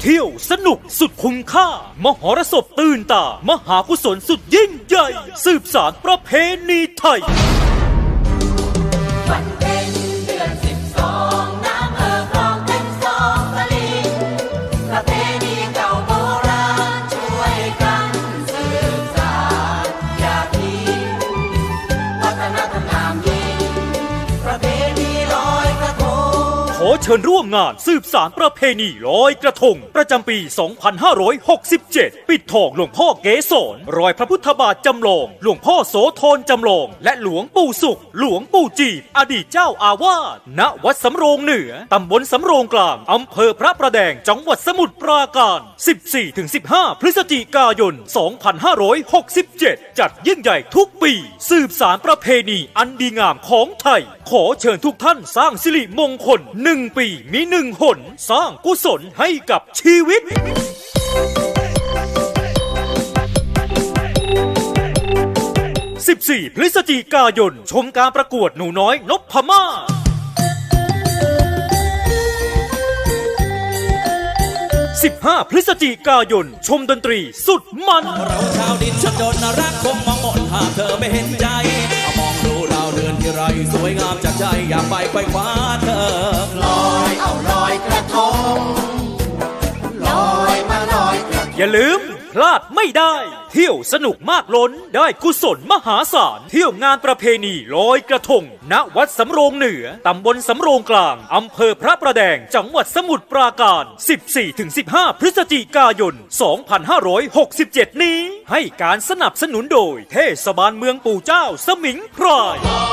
เที่ยวสนุกสุดคุ้มค่า มหรสพตื่นตา มหากุศลสุดยิ่งใหญ่ สืบสารประเพณีไทย วันเพ็ญเดือนสิบสองน้ำเอ่อคลองเต็มสองตลิ่งประเพณีเก่าโบราณช่วยกันสืบสานอย่าทิ้งวัฒนธรรม เชิญร่วมงานสืบสารประเพณีลอยกระทง ประจำปี 2567 ปิดทองหลวงพ่อเกศรรอยพระพุทธบาทจำลอง หลวงพ่อโสธรจำลอง และหลวงปู่สุข หลวงปู่จีบ อดีตเจ้าอาวาสณวัดสำโรงเหนือตำบลสำโรงกลางอำเภอพระประแดงจังหวัดสมุทรปราการ 14-15 พฤศจิกายน 2567 จัดยิ่งใหญ่ทุกปี สืบสารประเพณีอันดีงามของไทย ขอเชิญทุกท่านสร้างสิริมงคลหนึ่งปีมีหนึ่งหน สร้างกุศลให้กับชีวิต 14 พฤศจิกายน ชมการประกวดหนูน้อยนพมาศ15 พฤศจิกายน ชมดนตรีสุดมัน เราชาวดินชนจนรักคงมองหมดหากเธอไม่เห็นใจ มองดูดาเดือนที่ไรสวยงามจากใจ อยากไปไปคว้า อย่าลืม พลาดไม่ได้ เที่ยวสนุกมากล้นได้กุศลมหาศาล เที่ยวงานประเพณีลอยกระทง ณวัดสำโรงเหนือ ตำบลสำโรงกลาง อำเภอพระประแดง จังหวัดสมุทรปราการ 14-15 พฤศจิกายน 2567 นี้ ให้การสนับสนุนโดย เทศบาลเมืองปู่เจ้าสมิงพราย